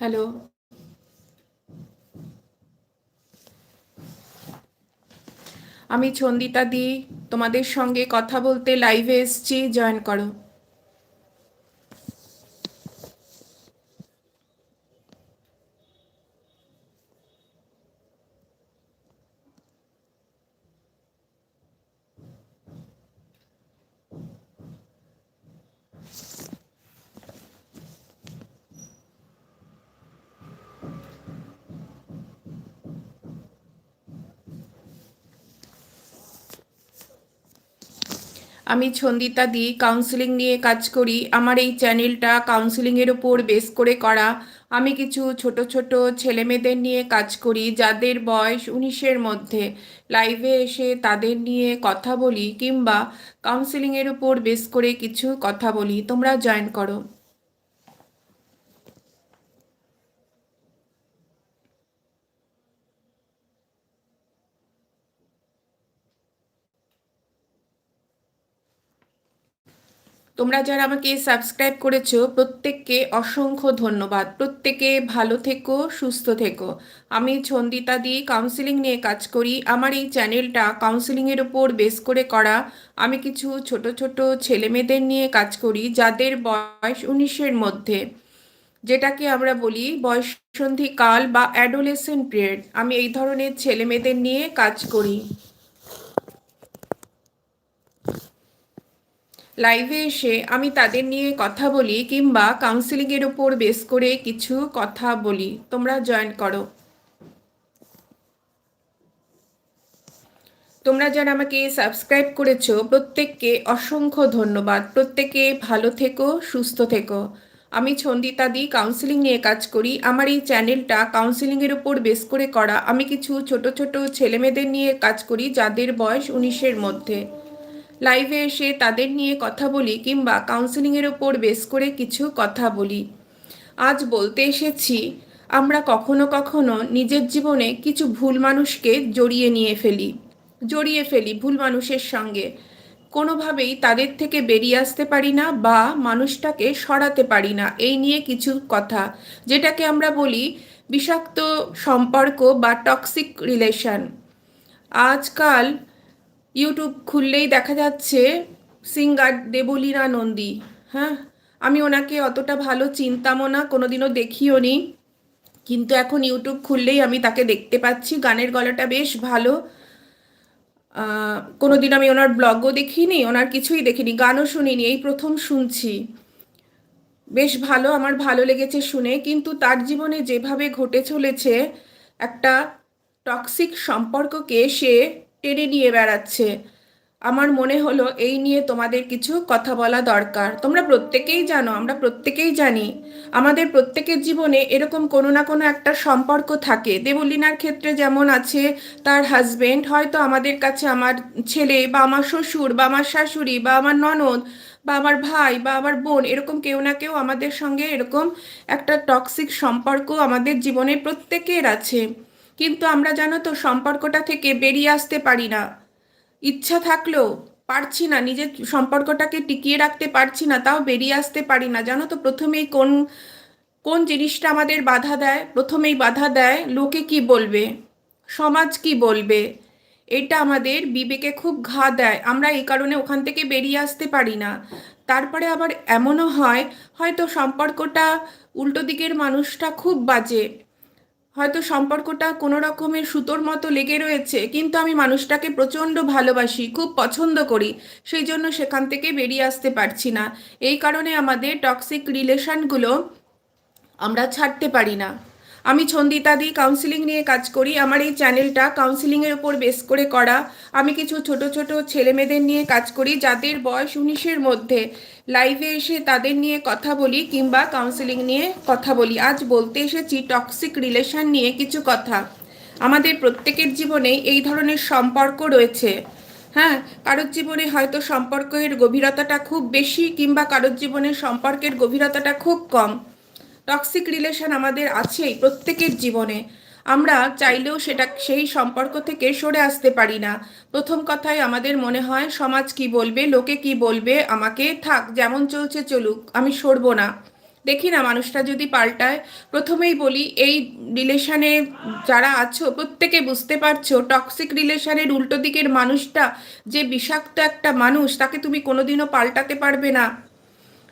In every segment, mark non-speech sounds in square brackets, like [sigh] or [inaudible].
Hello. আমি ছন্দিতা দি তোমাদের সঙ্গে কথা বলতে লাইভে এসছি জয়েন করো। আমি ছন্দিতা দি কাউন্সিলিং নিয়ে কাজ করি। আমার এই চ্যানেলটা কাউন্সিলিংয়ের ওপর বেস করে করা। আমি কিছু ছোট ছোট ছেলেমেয়েদের নিয়ে কাজ করি, যাদের বয়স উনিশের মধ্যে। লাইভে এসে তাদের নিয়ে কথা বলি, কিংবা কাউন্সিলিংয়ের উপর বেস করে কিছু কথা বলি। তোমরা জয়েন করো। তোমরা যারা আমাকে সাবস্ক্রাইব করেছ, প্রত্যেককে অসংখ্য ধন্যবাদ। প্রত্যেকে ভালো থেকো, সুস্থ থেকো। আমি ছন্দিতা দিয়ে কাউন্সিলিং নিয়ে কাজ করি। আমার এই চ্যানেলটা কাউন্সিলিংয়ের ওপর বেস করে করা। আমি কিছু ছোট ছোট ছেলেমেয়েদের নিয়ে কাজ করি, যাদের বয়স উনিশের মধ্যে। যেটাকে আমরা বলি বয়সন্ধি কাল বা অ্যাডোলেসেন্ট পিরিয়ড আমি এই ধরনের ছেলেমেয়েদের নিয়ে কাজ করি। লাইভে এসে আমি তাদের নিয়ে কথা বলি কিংবা কাউন্সিলিংয়ের ওপর বেস করে কিছু কথা বলি। তোমরা জয়েন করো। তোমরা যারা আমাকে সাবস্ক্রাইব করেছ, প্রত্যেককে অসংখ্য ধন্যবাদ। প্রত্যেকে ভালো থেকো, সুস্থ থেকো। আমি ছন্দিতা দি কাউন্সিলিং নিয়ে কাজ করি। আমার এই চ্যানেলটা কাউন্সিলিংয়ের উপর বেস করে করা। আমি কিছু ছোট ছোট ছেলেমেয়েদের নিয়ে কাজ করি, যাদের বয়স উনিশের মধ্যে। লাইভে এসে তাদের নিয়ে কথা বলি কিংবা কাউন্সেলিংয়ের ওপর বেস করে কিছু কথা বলি। আজ বলতে এসেছি, আমরা কখনো কখনো নিজের জীবনে কিছু ভুল মানুষকে জড়িয়ে নিয়ে ফেলি। জড়িয়ে ফেলি ভুল মানুষের সঙ্গে। কোনোভাবেই তাদের থেকে বেরিয়ে আসতে পারি না বা মানুষটাকে সরাতে পারি না। এই নিয়ে কিছু কথা, যেটাকে আমরা বলি বিষাক্ত সম্পর্ক বা টক্সিক রিলেশন আজকাল ইউটিউব খুললেই দেখা যাচ্ছে সিঙ্গার দেবলীনা নন্দী হ্যাঁ? আমি ওনাকে অতটা ভালো চিনতামও না, কোনোদিনও দেখিও নি। কিন্তু এখন ইউটিউব খুললেই আমি তাকে দেখতে পাচ্ছি, গানের গলাটা বেশ ভালো। কোনোদিন আমি ওনার ব্লগও দেখিনি, ওনার কিছুই দেখিনি, গানও শুনিনি, এই প্রথম শুনছি। বেশ ভালো, আমার ভালো লেগেছে শুনে, কিন্তু তার জীবনে যেভাবে ঘটে চলেছে, একটা টক্সিক সম্পর্ককে সে টেনে নিয়ে বেড়াচ্ছে। আমার মনে হলো এই নিয়ে তোমাদের কিছু কথা বলা দরকার। তোমরা প্রত্যেকেই জানো, আমরা প্রত্যেকেই জানি, আমাদের প্রত্যেকের জীবনে এরকম কোনো না কোনো একটা সম্পর্ক থাকে। দেবলীনার ক্ষেত্রে যেমন আছে, তার হাজবেন্ড হয়তো আমাদের কাছে আমার ছেলে বা আমার শ্বশুর বা আমার শাশুড়ি বা আমার ননদ বা আমার ভাই বা আমার বোন, এরকম কেউ না কেউ আমাদের সঙ্গে এরকম একটা টক্সিক সম্পর্ক আমাদের জীবনে প্রত্যেকের আছে। কিন্তু আমরা জানো তো সম্পর্কটা থেকে বেরিয়ে আসতে পারি না। ইচ্ছা থাকলেও পারছি না, নিজের সম্পর্কটাকে টিকিয়ে রাখতে পারছি না, তাও বেরিয়ে আসতে পারি না। জানো তো প্রথমেই কোন কোন জিনিসটা আমাদের বাধা দেয়? প্রথমেই বাধা দেয় লোকে কি বলবে? সমাজ কি বলবে? এটা আমাদের বিবেকে খুব ঘা দেয়। আমরা এই কারণে ওখান থেকে বেরিয়ে আসতে পারি না। তারপরে আবার এমনও হয়, হয়তো সম্পর্কটা উল্টো দিকের মানুষটা খুব বাজে। হয়তো সম্পর্কটা কোনো রকমের সুতোর মতো লেগে রয়েছে, কিন্তু আমি মানুষটাকে প্রচণ্ড ভালোবাসি, খুব পছন্দ করি, সেই জন্য সেখান থেকে বেরিয়ে আসতে পারছি না। এই কারণে আমাদের টক্সিক রিলেশনগুলো আমরা ছাড়তে পারি না। আমি ছন্দিতাদি কাউন্সিলিং নিয়ে কাজ করি। আমার এই চ্যানেলটা কাউন্সিলিংয়ের উপর বেস করে করা। আমি কিছু ছোট ছোট ছেলেমেয়েদের নিয়ে কাজ করি, যাদের বয়স উনিশের মধ্যে। লাইভে এসে তাদের নিয়ে কথা বলি কিংবা কাউন্সিলিং নিয়ে কথা বলি। আজ বলতে এসেছি টক্সিক রিলেশন নিয়ে কিছু কথা। আমাদের প্রত্যেকের জীবনে এই ধরনের সম্পর্ক রয়েছে। হ্যাঁ কারোর জীবনে হয়তো সম্পর্কের গভীরতাটা খুব বেশি কিংবা কারোর জীবনে সম্পর্কের গভীরতাটা খুব কম। টক্সিক রিলেশন আমাদের আছেই প্রত্যেকের জীবনে। আমরা চাইলেও সেটা, সেই সম্পর্ক থেকে সরে আসতে পারি না। প্রথম কথায় আমাদের মনে হয়, সমাজ কি বলবে, লোকে কি বলবে, আমাকে থাক, যেমন চলছে চলুক, আমি সরবো না। দেখি না, মানুষটা যদি পাল্টায়, প্রথমেই বলি, এই রিলেশনে যারা আছো, প্রত্যেকে বুঝতে পারছ টক্সিক রিলেশনের উল্টো দিকের মানুষটা, যে বিষাক্ত একটা মানুষ, তাকে তুমি কোনোদিনও পাল্টাতে পারবে না।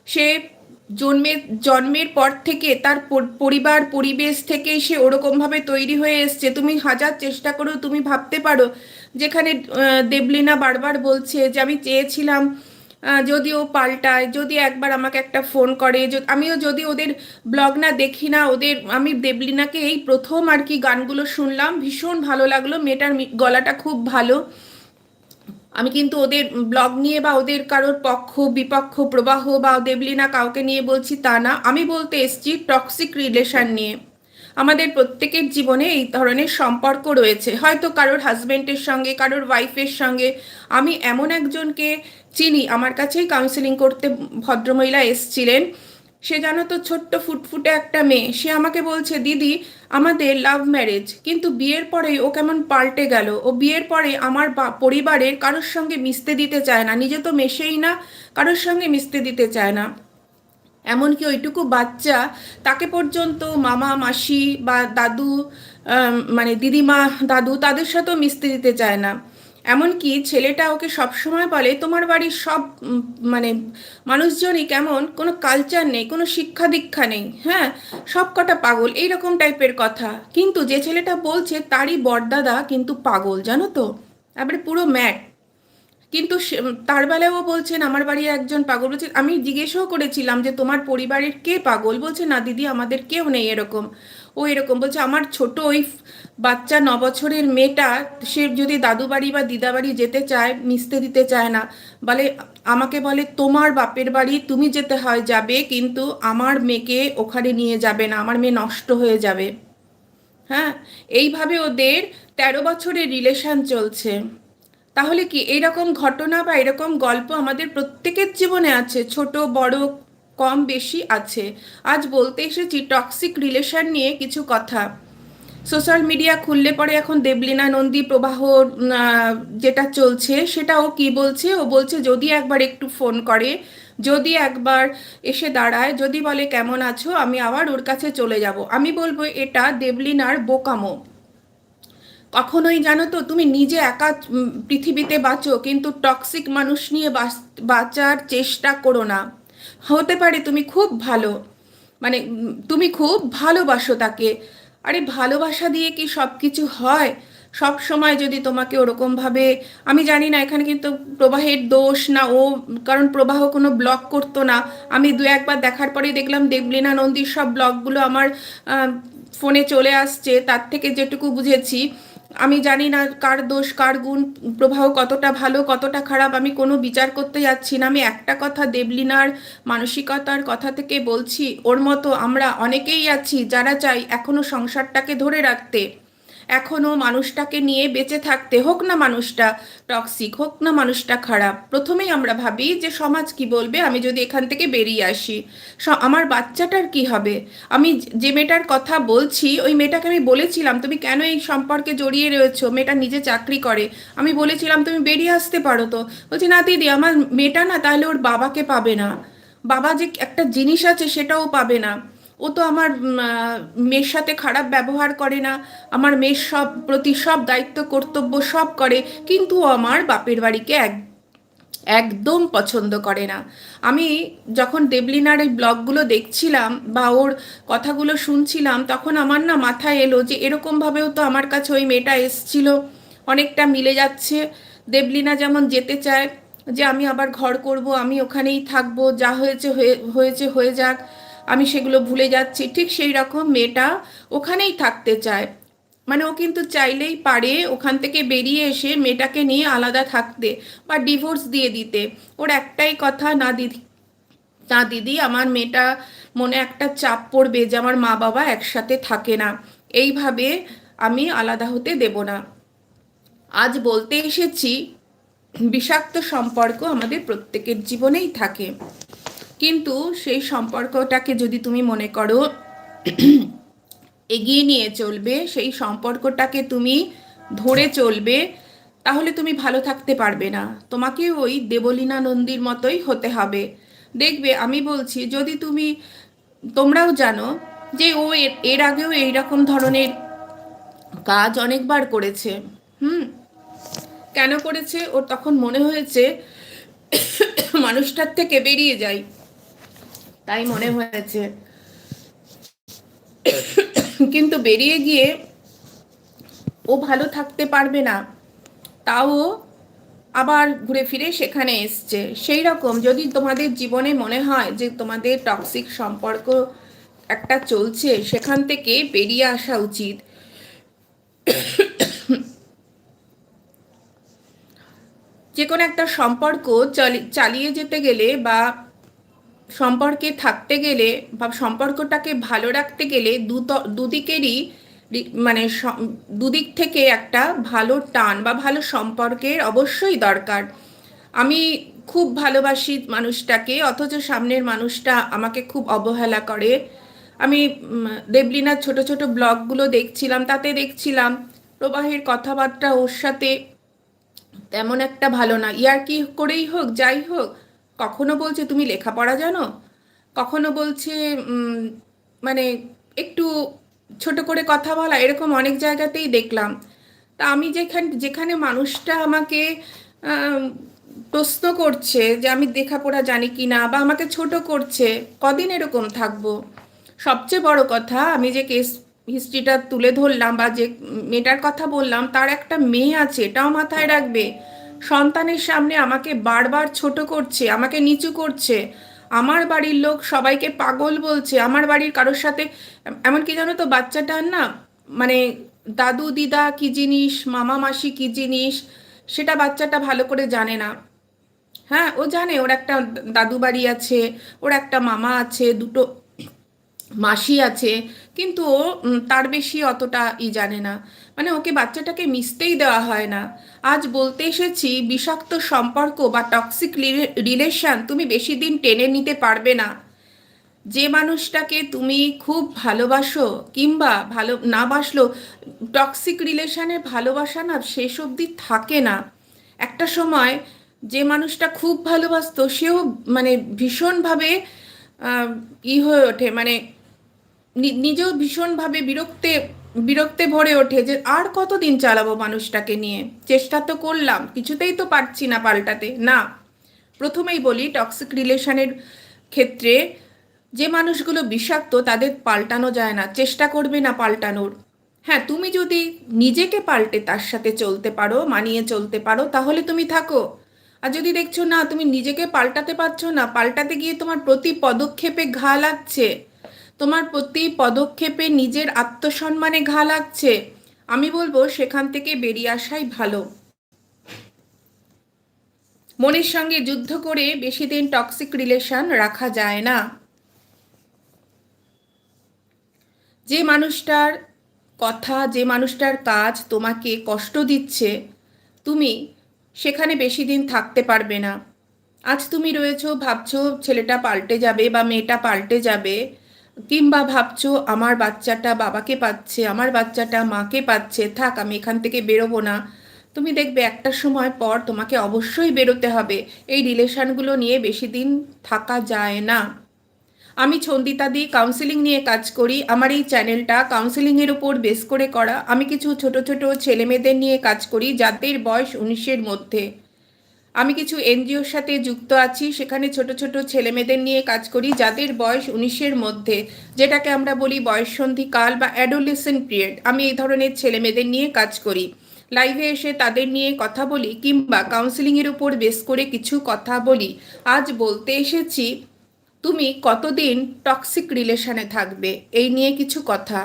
সে জন্মের জন্মের পর থেকে তার পরিবার, পরিবেশ থেকে সে ওরকমভাবে তৈরি হয়ে এসছে। তুমি হাজার চেষ্টা করো তুমি ভাবতে পারো। যেখানে দেবলিনা বারবার বলছে যে, আমি চেয়েছিলাম যদি ও পাল্টায়, যদি একবার আমাকে একটা ফোন করে আমিও যদি ওদের ব্লগ না দেখি না, ওদের, আমি দেবলিনাকে এই প্রথম আর কি গানগুলো শুনলাম। ভীষণ ভালো লাগল। মেয়েটার গলাটা খুব ভালো। আমি কিন্তু ওদের ব্লগ নিয়ে বা ওদের কারোর পক্ষ, বিপক্ষ, প্রবাহ বা দেবলিনা কাউকে নিয়ে বলছি তা না। আমি বলতে এসছি টক্সিক রিলেশন নিয়ে। আমাদের প্রত্যেকের জীবনে এই ধরনের সম্পর্ক রয়েছে। হয়তো কারোর হাজব্যান্ডের সঙ্গে, কারোর ওয়াইফের সঙ্গে। আমি এমন একজনকে চিনি, আমার কাছেই কাউন্সিলিং করতে ভদ্রমহিলা এসছিলেন। সে জানো তো ছোট্ট ফুটফুটে একটা মেয়ে। সে আমাকে বলছে, দিদি, আমাদের লাভ ম্যারেজ কিন্তু বিয়ের পরে ও কেমন পাল্টে গেল। ও বিয়ের পরে আমার পরিবারের কারোর সঙ্গে মিশতে দিতে চায় না। নিজে তো মেশেই না, কারোর সঙ্গে মিশতে দিতে চায় না। এমনকি ওইটুকু বাচ্চা, তাকে পর্যন্ত মামা, মাসি বা দাদু মানে দিদিমা, দাদু, তাদের সাথেও মিশতে দিতে চায় না। এমনকি ছেলেটা ওকে সবসময় বলে, তোমার বাড়ির সব মানে মানুষজনই কেমন? কোনো কালচার নেই, কোনো শিক্ষা দীক্ষা নেই হ্যাঁ? সব কটা পাগল। এইরকম টাইপের কথা। কিন্তু যে ছেলেটা বলছে, তারই বরদাদা কিন্তু পাগল, জানো তো? এবারে পুরো ম্যাট কিন্তু তার বেলায় ও বলছেন, আমার বাড়ি একজন পাগল। বলছে, আমি জিজ্ঞেসও করেছিলাম যে তোমার পরিবারের কে পাগল? বলছে, না, দিদি, আমাদের কেউ নেই এরকম। ও এরকম বলছে, আমার ছোট ওই বাচ্চা ন বছরের মেয়েটা, সে যদি দাদু বাড়ি বা দিদা বাড়ি যেতে চায়, মিশতে দিতে চায় না, বলে, আমাকে বলে, তোমার বাপের বাড়ি তুমি যেতে হয় যাবে, কিন্তু আমার মেয়েকে ওখানে নিয়ে যাবে না, আমার মেয়ে নষ্ট হয়ে যাবে। হ্যাঁ এইভাবে ওদের তেরো বছরের রিলেশন চলছে। তাহলে কি এইরকম ঘটনা বা এরকম গল্প আমাদের প্রত্যেকের জীবনে আছে? ছোট, বড় কম বেশি আছে। আজ বলতে এসেছি টক্সিক রিলেশন নিয়ে কিছু কথা। সোশ্যাল মিডিয়া খুললে পরে এখন দেবলীনা নন্দী প্রবাহ যেটা চলছে সেটা ও কি বলছে? ও বলছে, যদি একবার একটু ফোন করে, যদি একবার এসে দাঁড়ায়, যদি বলে কেমন আছো, আমি আবার ওর কাছে চলে যাব। আমি বলব, এটা দেবলিনার বোকামো। কখনোই জানো তো, তুমি নিজে একা পৃথিবীতে বাঁচো, কিন্তু টক্সিক মানুষ নিয়ে বাঁচার চেষ্টা করো না। হতে পারে তুমি খুব ভালো। মানে তুমি খুব ভালোবাসো তাকে। আরে ভালোবাসা দিয়ে কি সব কিছু হয়? সব সময় যদি তোমাকে ওরকমভাবে, আমি জানি না, এখানে কিন্তু প্রবাহের দোষ না, ও কারণ প্রবাহ কোনো ব্লগ করতো না। আমি দু একবার দেখার পরেই দেখলাম দেবলীনা নন্দীর সব ব্লগগুলো আমার ফোনে চলে আসছে। তার থেকে যেটুকু বুঝেছি আমি জানি না কার দোষ, কার গুণ, প্রবাহ কতটা ভালো, কতটা খারাপ, আমি কোনো বিচার করতে যাচ্ছি না। আমি একটা কথা দেবলিনার মানসিকতার কথা থেকে বলছি, ওর মতো আমরা অনেকেই আছি যারা চাই এখনও সংসারটাকে ধরে রাখতে। এখনও মানুষটাকে নিয়ে বেঁচে থাকতে হোক না মানুষটা টক্সিক হোক না মানুষটা খারাপ, প্রথমেই আমরা ভাবি যে সমাজ কি বলবে? আমি যদি এখান থেকে বেরিয়ে আসি আমার বাচ্চাটার কি হবে? আমি যে মেয়েটার কথা বলছি, ওই মেয়েটাকে আমি বলেছিলাম, তুমি কেন এই সম্পর্কে জড়িয়ে রয়েছো? মেয়েটা নিজে চাকরি করে। আমি বলেছিলাম, তুমি বেরিয়ে আসতে পারো তো। বলছি, না দিদি, আমার মেয়েটা না তাহলে ওর বাবাকে পাবে না। বাবা যে একটা জিনিস আছে সেটাও পাবে না। ও তো আমার মেয়ের সাথে খারাপ ব্যবহার করে না, আমার মেয়ের সব প্রতি সব দায়িত্ব, কর্তব্য সব করে, কিন্তু আমার বাপের বাড়িকে এক, একদম পছন্দ করে না। আমি যখন দেবলিনার এই ব্লগগুলো দেখছিলাম বা ওর কথাগুলো শুনছিলাম, তখন আমার না মাথায় এলো যে এরকমভাবেও তো আমার কাছে ওই মেয়েটা এসছিল। অনেকটা মিলে যাচ্ছে। দেবলিনা যেমন যেতে চায় যে আমি আবার ঘর করব, আমি ওখানেই থাকব, যা হয়েছে হয়েছে, হয়ে যাক। আমি সেগুলো ভুলে যাচ্ছি। ঠিক সেই রকম মেয়েটা ওখানেই থাকতে চায়। মানে ও কিন্তু চাইলেই পারে ওখান থেকে বেরিয়ে এসে মেয়েটাকে নিয়ে আলাদা থাকতে বা ডিভোর্স দিয়ে দিতে। ওর একটাই কথা, না দিদি না দিদি, আমার মেয়েটা মনে একটা চাপ পড়বে যে আমার মা বাবা একসাথে থাকে না। এইভাবে আমি আলাদা হতে দেব না। আজ বলতে এসেছি, বিষাক্ত সম্পর্ক আমাদের প্রত্যেকের জীবনেই থাকে। কিন্তু সেই সম্পর্কটাকে যদি তুমি মনে করো, এগিয়ে নিয়ে চলবে, সেই সম্পর্কটাকে তুমি ধরে চলবে, তাহলে তুমি ভালো থাকতে পারবে না। তোমাকে ওই দেবলীনা নন্দীর মতোই হতে হবে। দেখবে, আমি বলছি, যদি তুমি, তোমরাও জানো যে ও এর- আগেও এইরকম ধরনের কাজ অনেকবার করেছে। হুম? কেন করেছে? ওর তখন মনে হয়েছে, মানুষটার থেকে বেরিয়ে যাই। তাই মনে হয়েছে। কিন্তু বেরিয়ে গিয়ে ও ভালো থাকতে পারবে না। তাও আবার ঘুরে ফিরে সেখানে এসছে। সেই রকম যদি তোমাদের জীবনে মনে হয় যে তোমাদের টক্সিক সম্পর্ক একটা চলছে, সেখান থেকে বেরিয়ে আসা উচিত। যে কোনো একটা সম্পর্ক চালি- চালিয়ে যেতে গেলে বা সম্পর্কে থাকতে গেলে বা সম্পর্কটাকে ভালো রাখতে গেলে দুদিকেরই মানে দুদিক থেকে একটা ভালো টান বা ভালো সম্পর্কের অবশ্যই দরকার। আমি খুব ভালোবাসি মানুষটাকে, অথচ সামনের মানুষটা আমাকে খুব অবহেলা করে। আমি দেবলিনার ছোট ছোট ব্লগগুলো দেখছিলাম, তাতে দেখছিলাম প্রবাহের কথাবার্তা ওর সাথে তেমন একটা ভালো না। ইয়ার কি করেই হোক, যাই হোক কখনো বলছে তুমি লেখাপড়া জানো? কখনো বলছে মানে একটু ছোট করে কথা বলা। এরকম অনেক জায়গাতেই দেখলাম। তা আমি যেখান যেখানে মানুষটা আমাকে আম, প্রশ্ন করছে যে আমি লেখাপড়া জানি কি না বা আমাকে ছোট করছে কদিন এরকম থাকব? সবচেয়ে বড় কথা আমি যে কেস হিস্ট্রিটা তুলে ধরলাম বা যে মেয়েটার কথা বললাম তার একটা মেয়ে আছে এটাও মাথায় রাখবে। সন্তানের সামনে আমাকে বারবার ছোট করছে, আমাকে নিচু করছে। আমার বাড়ির লোক সবাইকে পাগল বলছে। আমার বাড়ির কারোর সাথে, এমনকি জানো তো বাচ্চাটার না মানে দাদু, দিদা কি জিনিস, মামা, মাসি কি জিনিস, সেটা বাচ্চাটা ভালো করে জানে না। হ্যাঁ ও জানে, ওর একটা দাদু বাড়ি আছে, ওর একটা মামা আছে, দুটো মাসি আছে, কিন্তু ও তার বেশি অতটা ই জানে না। মানে ওকে বাচ্চাটাকে মিশতেই দেওয়া হয় না। আজ বলতে এসেছি, বিষাক্ত সম্পর্ক বা টক্সিক রিলেশন তুমি বেশি দিন টেনে নিতে পারবে না। যে মানুষটাকে তুমি খুব ভালোবাসো কিংবা ভালো, না বাসলো টক্সিক রিলেশনে ভালোবাসা না শেষ অবধি থাকে না। একটা সময় যে মানুষটা খুব ভালোবাসতো, সেও মানে ভীষণভাবে ই হয়ে ওঠে। মানে নিজেও ভীষণভাবে বিরক্তে বিরক্তে ভরে ওঠে যে আর কতদিন চালাবো মানুষটাকে নিয়ে? চেষ্টা তো করলাম, কিছুতেই তো পারছি না পাল্টাতে। না, প্রথমেই বলি টক্সিক রিলেশনের ক্ষেত্রে যে মানুষগুলো বিষাক্ত, তাদের পাল্টানো যায় না। চেষ্টা করবে না পাল্টানোর। হ্যাঁ তুমি যদি নিজেকে পাল্টে তার সাথে চলতে পারো, মানিয়ে চলতে পারো, তাহলে তুমি থাকো। আর যদি দেখছ না, তুমি নিজেকে পাল্টাতে পারছ না, পাল্টাতে গিয়ে তোমার প্রতি পদক্ষেপে ঘা লাগছে। তোমার প্রতি পদক্ষেপে নিজের আত্মসম্মানে ঘা লাগছে। আমি বলব সেখান থেকে বেরিয়ে আসাই ভালো। মনের সঙ্গে যুদ্ধ করে বেশি দিন টক্সিক রিলেশন রাখা যায় না। যে মানুষটার কথা, যে মানুষটার কাজ তোমাকে কষ্ট দিচ্ছে, তুমি সেখানে বেশি দিন থাকতে পারবে না। আজ তুমি রয়েছো, ভাবছ ছেলেটা পাল্টে যাবে বা মেয়েটা পাল্টে যাবে। কিংবা ভাবছ, আমার বাচ্চাটা বাবাকে পাচ্ছে, আমার বাচ্চাটা মাকে পাচ্ছে, থাক, আমি এখান থেকে বেরোবো না। তুমি দেখবে একটা সময় পর তোমাকে অবশ্যই বেরোতে হবে। এই রিলেশনগুলো নিয়ে বেশি দিন থাকা যায় না। আমি ছন্দিতা দি কাউন্সিলিং নিয়ে কাজ করি। আমার এই চ্যানেলটা কাউন্সিলিংয়ের উপর বেস করে করা। আমি কিছু ছোট ছোট ছেলেমেয়েদের নিয়ে কাজ করি যাদের বয়স উনিশের মধ্যে। আমি কিছু এনজিওর সাথে যুক্ত আছি, সেখানে ছোট ছোট ছেলেমেয়েদের নিয়ে কাজ করি, যাদের বয়স উনিশের মধ্যে, যেটাকে আমরা বলি বয়ঃসন্ধি কাল বা অ্যাডোলেসেন্ট পিরিয়ড। আমি এই ধরনের ছেলেমেয়েদের নিয়ে কাজ করি। লাইভে এসে তাদের নিয়ে কথা বলি, কিংবা কাউন্সিলিংয়ের উপর বেস করে কিছু কথা বলি। আজ বলতে এসেছি, তুমি কতদিন টক্সিক রিলেশনে থাকবে? এই নিয়ে কিছু কথা।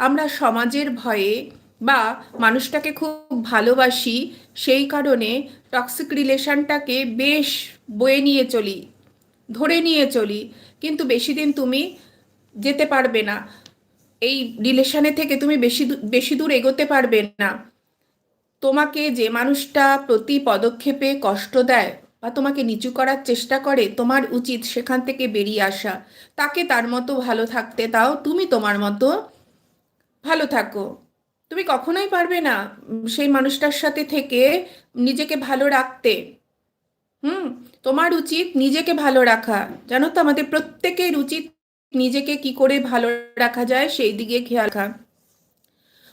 আমরা সমাজের ভয়ে বা মানুষটাকে খুব ভালোবাসি, সেই কারণে টক্সিক রিলেশনটাকে বেশ বয়ে নিয়ে চলি, ধরে নিয়ে চলি। কিন্তু বেশি দিন তুমি যেতে পারবে না। এই রিলেশনে থেকে তুমি বেশি বেশি দূর এগোতে পারবে না। তোমাকে যে মানুষটা প্রতি পদক্ষেপে কষ্ট দেয় বা তোমাকে নিচু করার চেষ্টা করে, তোমার উচিত সেখান থেকে বেরিয়ে আসা। তাকে তার মতো ভালো থাকতে দাও, তুমি তোমার মতো ভালো থাকো। তুমি কখনোই পারবে না সেই মানুষটার সাথে থেকে নিজেকে ভালো রাখতে। হুম? তোমার উচিত নিজেকে ভালো রাখা। জানো তো আমাদের প্রত্যেকের উচিত নিজেকে কি করে ভালো রাখা যায় সেই দিকে খেয়াল রাখা।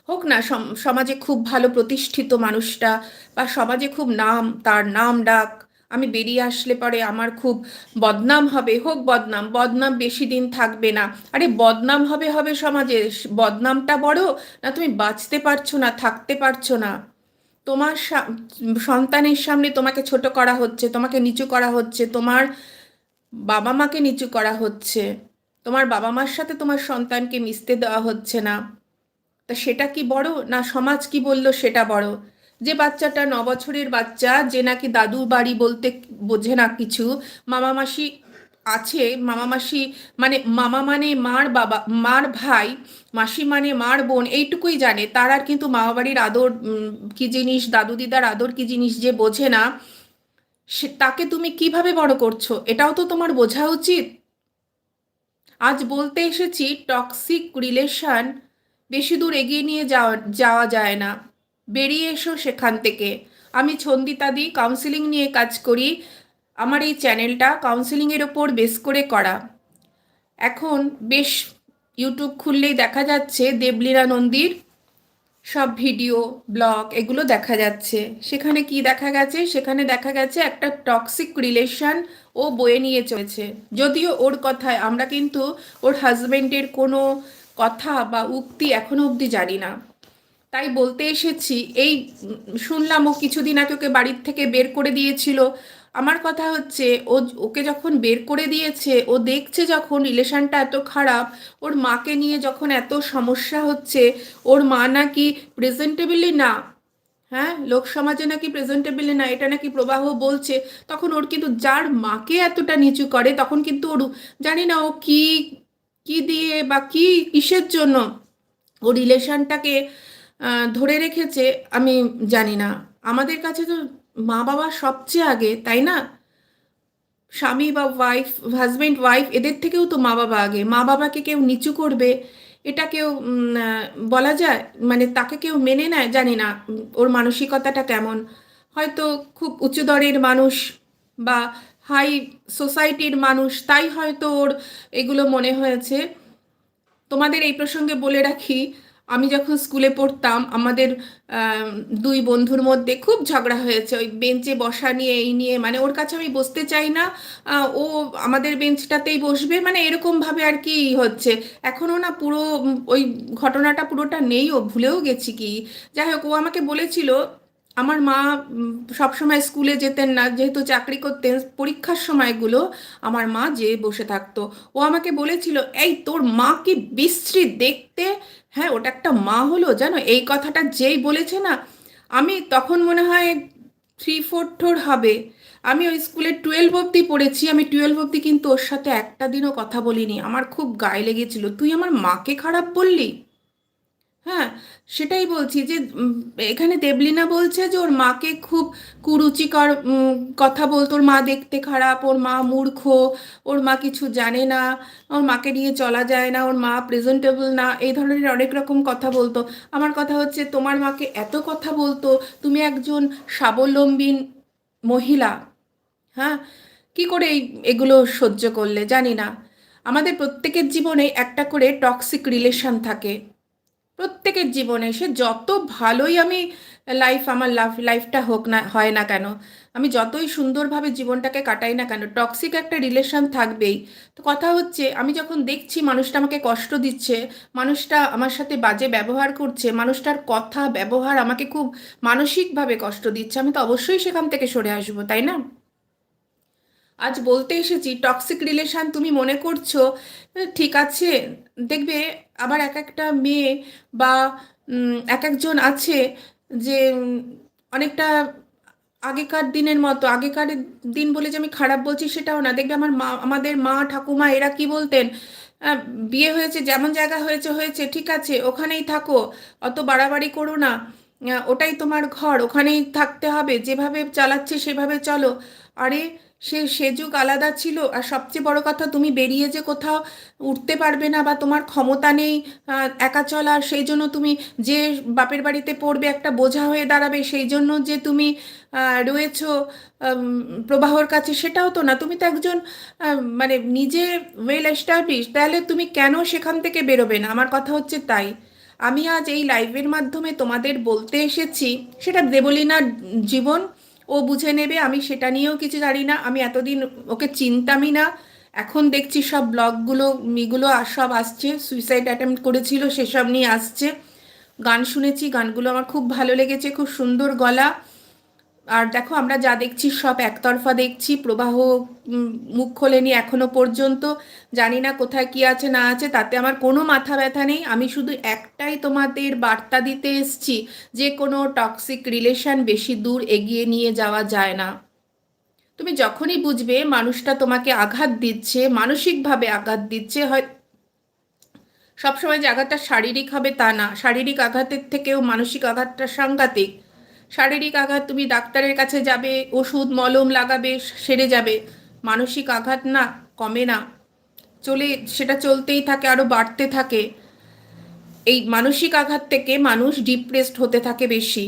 হোক না সমাজে খুব ভালো প্রতিষ্ঠিত মানুষটা বা সমাজে খুব নাম, তার নাম ডাক আমি বেরিয়ে আসলে পরে আমার খুব বদনাম হবে। হোক বদনাম বদনাম বেশি দিন থাকবে না। আরে বদনাম হবে হবে সমাজে, বদনামটা বড় না তুমি বাঁচতে পারছ না, থাকতে পারছ না। তোমার সন্তানের সামনে তোমাকে ছোট করা হচ্ছে, তোমাকে নিচু করা হচ্ছে, তোমার বাবা মাকে নিচু করা হচ্ছে। তোমার বাবা মার সাথে তোমার সন্তানকে মিশতে দেওয়া হচ্ছে না। তা সেটা কি বড় না সমাজ কি বলল সেটা বড়? যে বাচ্চাটা ন বছরের বাচ্চা, যে নাকি দাদু বাড়ি বলতে বোঝে না কিছু, মামা মাসি আছে, মামা মাসি মানে মামা মানে মার বাবা, মার ভাই, মাসি মানে মার বোন, এইটুকুই জানে। তার আর কিন্তু মামা বাড়ির আদর কি জিনিস, দাদু দিদার আদর কি জিনিস যে বোঝে না, সে, তাকে তুমি কীভাবে বড় করছ? এটাও তো তোমার বোঝা উচিত। আজ বলতে এসেছি টক্সিক রিলেশন বেশি দূর এগিয়ে নিয়ে যাওয়া যাওয়া যায় না। বেরিয়ে এসো সেখান থেকে। আমি ছন্দিতাদি কাউন্সিলিং নিয়ে কাজ করি। আমার এই চ্যানেলটা কাউন্সিলিংয়ের ওপর বেস করে করা। এখন বেশ ইউটিউব খুললেই দেখা যাচ্ছে দেবলীরা নন্দীর সব ভিডিও ব্লগ এগুলো দেখা যাচ্ছে। সেখানে কি দেখা গেছে? সেখানে দেখা গেছে একটা টক্সিক রিলেশন ও বয়ে নিয়ে চলেছে। যদিও ওর কথায় আমরা কিন্তু ওর হাজব্যান্ডের কোনো কথা বা উক্তি এখনও অবধি জানি না। তাই বলতে এসেছি, এই, শুনলাম ও কিছুদিন আগে ওকে বাড়ির থেকে বের করে দিয়েছিল। আমার কথা হচ্ছে, ও, ওকে যখন বের করে দিয়েছে, ও দেখছে যখন রিলেশনটা এত খারাপ, ওর মাকে নিয়ে যখন এত সমস্যা হচ্ছে, ওর মা নাকি প্রেজেন্টেবলই না। হ্যাঁ লোক সমাজে নাকি প্রেজেন্টেবল না, এটা নাকি প্রবাহ বলছে। তখন ওর কিন্তু যার মাকে এতটা নিচু করে, তখন কিন্তু ওর, জানি না ও কি কি দিয়ে বা কি কিসের জন্য? ও রিলেশনটাকে ধরে রেখেছে, আমি জানি না। আমাদের কাছে তো মা বাবা সবচেয়ে আগে, তাই না? স্বামী বা ওয়াইফ হাজব্যান্ড ওয়াইফ এদের থেকেও তো মা বাবা আগে। মা বাবাকে কেউ নিচু করবে, এটা কেউ বলা যায়? মানে তাকে কেউ মেনে নেয়? জানি না, ওর মানসিকতাটা কেমন। হয়তো খুব উঁচু দরের মানুষ বা হাই সোসাইটির মানুষ, তাই হয়তো ওর এগুলো মনে হয়েছে। তোমাদের এই প্রসঙ্গে বলে রাখি আমি যখন স্কুলে পড়তাম, আমাদের দুই বন্ধুর মধ্যে খুব ঝগড়া হয়েছে। ওই বেঞ্চে বসা নিয়ে, এই নিয়ে মানে ওর কাছে আমি বসতে চাই না। ও আমাদের বেঞ্চটাতেই বসবে মানে এরকমভাবে আর কি হচ্ছে। এখনও না পুরো ওই ঘটনাটা পুরোটা নেই, ও ভুলেও গেছি কি। যাই হোক, ও আমাকে বলেছিল, আমার মা সবসময় স্কুলে যেতেন না, যেহেতু চাকরি করতেন, পরীক্ষার সময়গুলো আমার মা যেয়ে বসে থাকতো। ও আমাকে বলেছিল, এই তোর মা কি বিশ্রী দেখতে হ্যাঁ ওটা একটা মা হলো, জানো? এই কথাটা যেই বলেছে না, আমি তখন মনে হয় থ্রি ফোর থোর হবে। আমি ওই স্কুলে টুয়েলভ অব্দি পড়েছি, আমি টুয়েলভ অব্দি কিন্তু ওর সাথে একটা দিনও কথা বলিনি। আমার খুব গায়ে লেগেছিল। তুই আমার মাকে খারাপ বললি? হ্যাঁ সেটাই বলছি যে এখানে দেবলিনা বলছে যে, ওর মাকে খুব কুরুচিকর কথা বলতো। ওর মা দেখতে খারাপ, ওর মা মূর্খ, ওর মা কিছু জানে না, ওর মাকে নিয়ে চলা যায় না, ওর মা প্রেজেন্টেবল না, এই ধরনের অনেক রকম কথা বলতো। আমার কথা হচ্ছে, তোমার মাকে এত কথা বলতো, তুমি একজন স্বাবলম্বী মহিলা হ্যাঁ? কি করে এই, এগুলো সহ্য করলে? জানি না। আমাদের প্রত্যেকের জীবনে একটা করে টক্সিক রিলেশন থাকে। প্রত্যেকের জীবনে সে যত ভালোই আমি লাইফ আমার লাভ লাইফটা হোক না, হয় না কেন, আমি যতই সুন্দরভাবে জীবনটাকে কাটাই না কেন টক্সিক একটা রিলেশন থাকবেই। তো কথা হচ্ছে, আমি যখন দেখছি মানুষটা আমাকে কষ্ট দিচ্ছে, মানুষটা আমার সাথে বাজে ব্যবহার করছে, মানুষটার কথা, ব্যবহার আমাকে খুব মানসিকভাবে কষ্ট দিচ্ছে, আমি তো অবশ্যই সেখান থেকে সরে আসব, তাই না? আজ বলতে এসেছি টক্সিক রিলেশান তুমি মনে করছ ঠিক আছে। দেখবে আবার এক একটা মেয়ে বা এক একজন আছে যে অনেকটা আগেকার দিনের মতো, আগেকার দিন বলে যে আমি খারাপ বলছি সেটাও না। দেখবে আমার মা, আমাদের মা ঠাকুমা এরা কি বলতেন? বিয়ে হয়েছে, যেমন জায়গা হয়েছে হয়েছে, ঠিক আছে, ওখানেই থাকো, অত বাড়াবাড়ি করো না। ওটাই তোমার ঘর, ওখানেই থাকতে হবে, যেভাবে চালাচ্ছে সেভাবে চলো। আরে সে সে যুগ আলাদা ছিল। আর সবচেয়ে বড় কথা, তুমি বেরিয়ে যে কোথাও উঠতে পারবে না বা তোমার ক্ষমতা নেই একা চলার সেই জন্য তুমি যে বাপের বাড়িতে পড়বে, একটা বোঝা হয়ে দাঁড়াবে, সেই জন্য যে তুমি রয়েছো প্রবাহর কাছে, সেটাও তো না। তুমি তো একজন মানে নিজে ওয়েল এস্টাবলিশ তাহলে তুমি কেন সেখান থেকে বেরোবে না? আমার কথা হচ্ছে তাই। আমি আজ এই লাইভের মাধ্যমে তোমাদের বলতে এসেছি, সেটা দেবলীনার জীবন ও বুঝে নেবে, আমি সেটা নিয়েও কিছু জানি না, আমি এতদিন ওকে চিনতামই না। এখন দেখছি সব ব্লগগুলো, মিগুলো আর সব আসছে সুইসাইড অ্যাটেম্প করেছিল, সেসব নিয়ে আসছে। গান শুনেছি, গানগুলো আমার খুব ভালো লেগেছে, খুব সুন্দর গলা। আর দেখো, আমরা যা দেখছি সব একতরফা দেখছি, প্রবাহ মুখ খোলেনি এখনও পর্যন্ত। জানি না কোথায় কি আছে, না আছে, তাতে আমার কোনো মাথা ব্যথা নেই। আমি শুধু একটাই তোমাদের বার্তা দিতে এসছি যে কোনো টক্সিক রিলেশন বেশি দূর এগিয়ে নিয়ে যাওয়া যায় না। তুমি যখনই বুঝবে মানুষটা তোমাকে আঘাত দিচ্ছে, মানসিকভাবে আঘাত দিচ্ছে, হয় সবসময় যে আঘাতটা শারীরিক হবে তা না। শারীরিক আঘাতের থেকেও মানসিক আঘাতটা সাংঘাতিক। শারীরিক আঘাত তুমি ডাক্তারের কাছে যাবে, ওষুধ মলম লাগাবে, সেরে যাবে। মানসিক আঘাত না, কমে না। চলে, সেটা চলতেই থাকে আরও বাড়তে থাকে। এই মানসিক আঘাত থেকে মানুষ ডিপ্রেসড হতে থাকে বেশি।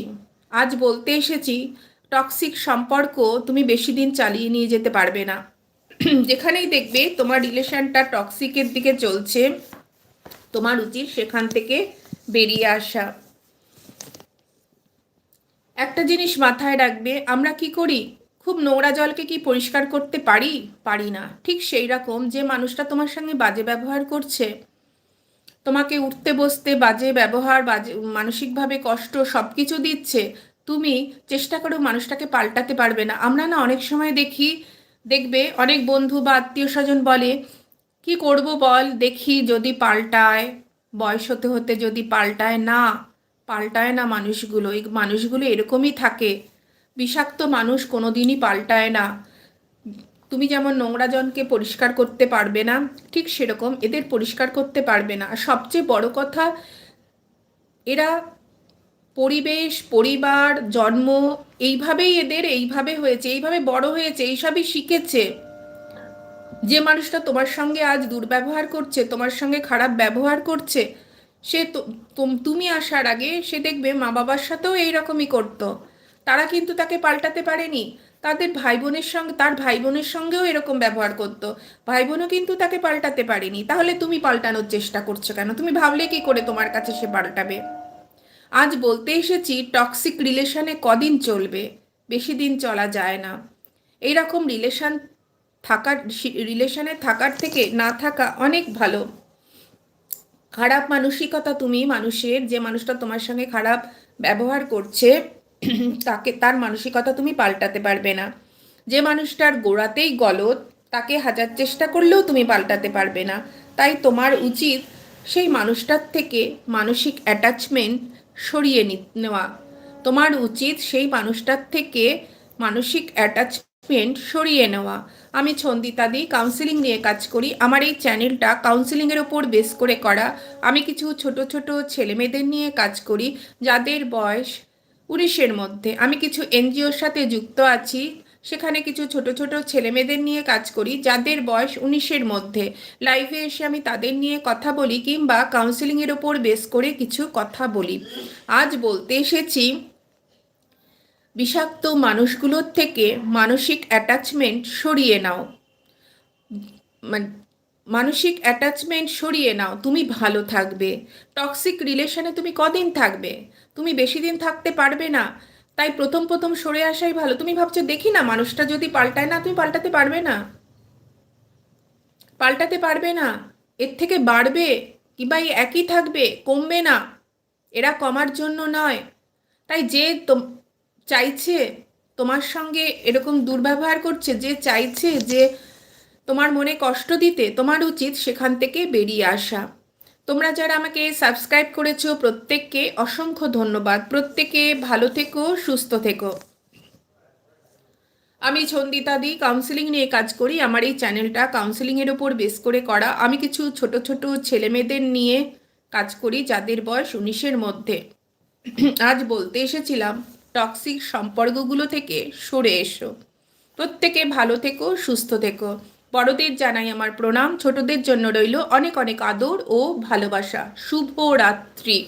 আজ বলতে এসেছি টক্সিক সম্পর্ক তুমি বেশি দিন চালিয়ে নিয়ে যেতে পারবে না। যেখানেই দেখবে তোমার রিলেশনটা টক্সিকের দিকে চলছে, তোমার উচিত সেখান থেকে বেরিয়ে আসা। একটা জিনিস মাথায় রাখবে, আমরা কি করি? খুব নোংরা জলকে কি পরিষ্কার করতে পারি? পারি না। ঠিক সেই রকম যে মানুষটা তোমার সঙ্গে বাজে ব্যবহার করছে। তোমাকে উঠতে বসতে বাজে ব্যবহার, বাজে মানসিকভাবে কষ্ট সব কিছু দিচ্ছে, তুমি চেষ্টা করো মানুষটাকে পাল্টাতে পারবে না। আমরা না অনেক সময় দেখি, দেখবে অনেক বন্ধু বা আত্মীয় স্বজন বলে, কি করব বল, দেখি যদি পাল্টায়, বয়স হতে হতে যদি পাল্টায়, না। পাল্টায় না মানুষগুলো। এই মানুষগুলো এরকমই থাকে। বিষাক্ত মানুষ কোনো দিনই পাল্টায় না। তুমি যেমন নোংরা জনকে পরিষ্কার করতে পারবে না, ঠিক সেরকম এদের পরিষ্কার করতে পারবে না। আর সবচেয়ে বড় কথা, এরা পরিবেশ, পরিবার, জন্ম, এইভাবেই এদের এইভাবে হয়েছে, এইভাবে বড় হয়েছে, এইসবই শিখেছে। যে মানুষটা তোমার সঙ্গে আজ দুর্ব্যবহার করছে, তোমার সঙ্গে খারাপ ব্যবহার করছে সে তো, তুমি আসার আগে সে দেখবে মা বাবার সাথেও এইরকমই করতো। তারা কিন্তু তাকে পাল্টাতে পারেনি। তাদের ভাই বোনের সঙ্গে তার ভাই বোনের সঙ্গেও এরকম ব্যবহার করতো। ভাই বোনও কিন্তু তাকে পাল্টাতে পারেনি। তাহলে তুমি পাল্টানোর চেষ্টা করছ কেন? তুমি ভাবলে কি করে তোমার কাছে সে পাল্টাবে? আজ বলতে এসেছি টক্সিক রিলেশনে কদিন চলবে? বেশি দিন চলা যায় না। এইরকম রিলেশান থাকার রিলেশানে থাকার থেকে না থাকা অনেক ভালো। খারাপ মানসিকতা তুমি, মানুষের, যে মানুষটা তোমার সঙ্গে খারাপ ব্যবহার করছে, [clears throat] তাকে, তার মানসিকতা তুমি পাল্টাতে পারবে না। যে মানুষটার গোড়াতেই গলত তাকে হাজার চেষ্টা করলেও তুমি পাল্টাতে পারবে না। তাই তোমার উচিত সেই মানুষটার থেকে মানসিক অ্যাটাচমেন্ট সরিয়ে নেওয়া। তোমার উচিত সেই মানুষটার থেকে মানসিক অ্যাটাচমেন্ট সরিয়ে নেওয়া। আমি ছন্দিতাদি কাউন্সিলিং নিয়ে কাজ করি। আমার এই চ্যানেলটা কাউন্সিলিংয়ের ওপর বেস করে করা। আমি কিছু ছোট ছোট ছেলেমেয়েদের নিয়ে কাজ করি, যাদের বয়স উনিশের মধ্যে। আমি কিছু এনজিওর সাথে যুক্ত আছি। সেখানে কিছু ছোট ছোট ছেলেমেয়েদের নিয়ে কাজ করি, যাদের বয়স উনিশের মধ্যে। লাইভে এসে আমি তাদের নিয়ে কথা বলি কিংবা কাউন্সিলিংয়ের ওপর বেস করে কিছু কথা বলি। আজ বলতে এসেছি বিষাক্ত মানুষগুলোর থেকে মানসিক অ্যাটাচমেন্ট সরিয়ে নাও। মানে মানসিক অ্যাটাচমেন্ট সরিয়ে নাও, তুমি ভালো থাকবে। টক্সিক রিলেশনে তুমি কদিন থাকবে? তুমি বেশি দিন থাকতে পারবে না। তাই প্রথম প্রথম সরে আসাই ভালো। তুমি ভাবছ, দেখি না, মানুষটা যদি পাল্টায় না, তুমি পাল্টাতে পারবে না? পাল্টাতে পারবে না। এর থেকে বাড়বে কিংবা একই থাকবে, কমবে না। এরা কমার জন্য নয়। তাই যে চাইছে, তোমার সঙ্গে এরকম দুর্ব্যবহার করছে যে চাইছে যে তোমার মনে কষ্ট দিতে, তোমার উচিত সেখান থেকে বেরিয়ে আসা। তোমরা যারা আমাকে সাবস্ক্রাইব করেছ, প্রত্যেককে অসংখ্য ধন্যবাদ। প্রত্যেকে ভালো থেকো, সুস্থ থেকো। আমি ছন্দিতাদি কাউন্সিলিং নিয়ে কাজ করি। আমার এই চ্যানেলটা কাউন্সিলিংয়ের ওপর বেস করে করা। আমি কিছু ছোট ছোট ছেলেমেয়েদের নিয়ে কাজ করি যাদের বয়স উনিশের মধ্যে। আজ বলতে এসেছিলাম টক্সিক সম্পর্কগুলো থেকে সরে এসো। প্রত্যেকে ভালো থেকো, সুস্থ থেকো। বড়দের জানাই আমার প্রণাম, ছোটদের জন্য রইল অনেক অনেক আদর ও ভালোবাসা। শুভ রাত্রি।